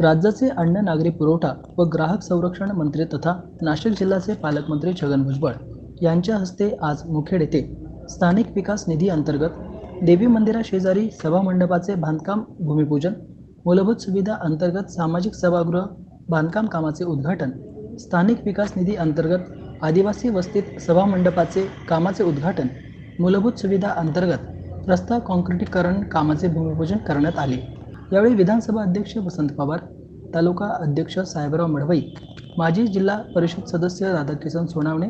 राज्याचे अन्न नागरी पुरवठा व ग्राहक संरक्षण मंत्री तथा नाशिक जिल्ह्याचे पालकमंत्री छगन भुजबळ यांच्या हस्ते आज मुखेड येथे स्थानिक विकास निधी अंतर्गत देवी मंदिराशेजारी सभामंडपाचे बांधकाम भूमिपूजन मूलभूत सुविधा अंतर्गत सामाजिक सभागृह बांधकाम कामाचे उद्घाटन स्थानिक विकास निधी अंतर्गत आदिवासी वस्तीत सभामंडपाचे कामाचे उद्घाटन मूलभूत सुविधा अंतर्गत रस्ता काँक्रिटीकरण कामाचे भूमिपूजन करण्यात आले. यावेळी विधानसभा अध्यक्ष वसंत पवार तालुका अध्यक्ष साहेबराव मडवई माजी जिल्हा परिषद सदस्य राधाकिसन सोनावणे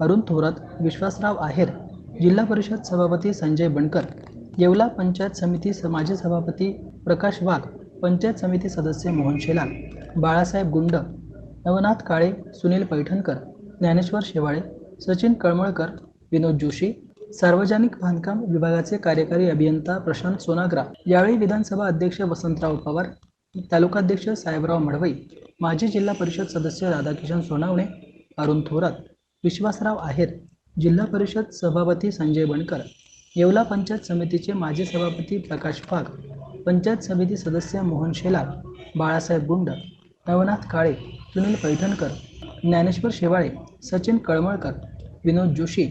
अरुण थोरात विश्वासराव आहेर जिल्हा परिषद सभापती संजय बनकर येवला पंचायत समिती स- माजी सभापती प्रकाश वाघ पंचायत समिती सदस्य मोहन शेलार बाळासाहेब गुंड नवनाथ काळे सुनील पैठणकर ज्ञानेश्वर शेवाळे सचिन कळमळकर विनोद जोशी सार्वजनिक बांधकाम विभागाचे कार्यकारी अभियंता प्रशांत सोनाग्रा यावेळी विधानसभा अध्यक्ष वसंतराव पवार तालुकाध्यक्ष साहेबराव मडवई माजी जिल्हा परिषद सदस्य राधाकिशन सोनावणे अरुण थोरात विश्वासराव आहेर जिल्हा परिषद सभापती संजय बनकर येवला पंचायत समितीचे माजी सभापती प्रकाश वाघ पंचायत समिती सदस्य मोहन शेलार बाळासाहेब गुंड नवनाथ काळे सुनील पैठणकर ज्ञानेश्वर शेवाळे सचिन कळमळकर विनोद जोशी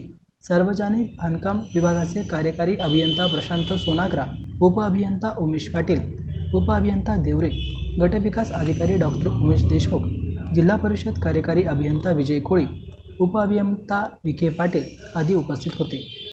सार्वजनिक बांधकाम विभागाचे कार्यकारी अभियंता प्रशांत सोनाग्रा उपअभियंता उमेश पाटील उपअभियंता देवरे गटविकास अधिकारी डॉक्टर उमेश देशमुख जिल्हा परिषद कार्यकारी अभियंता विजय कोळी उपअभियंता विखे पाटील आदी उपस्थित होते.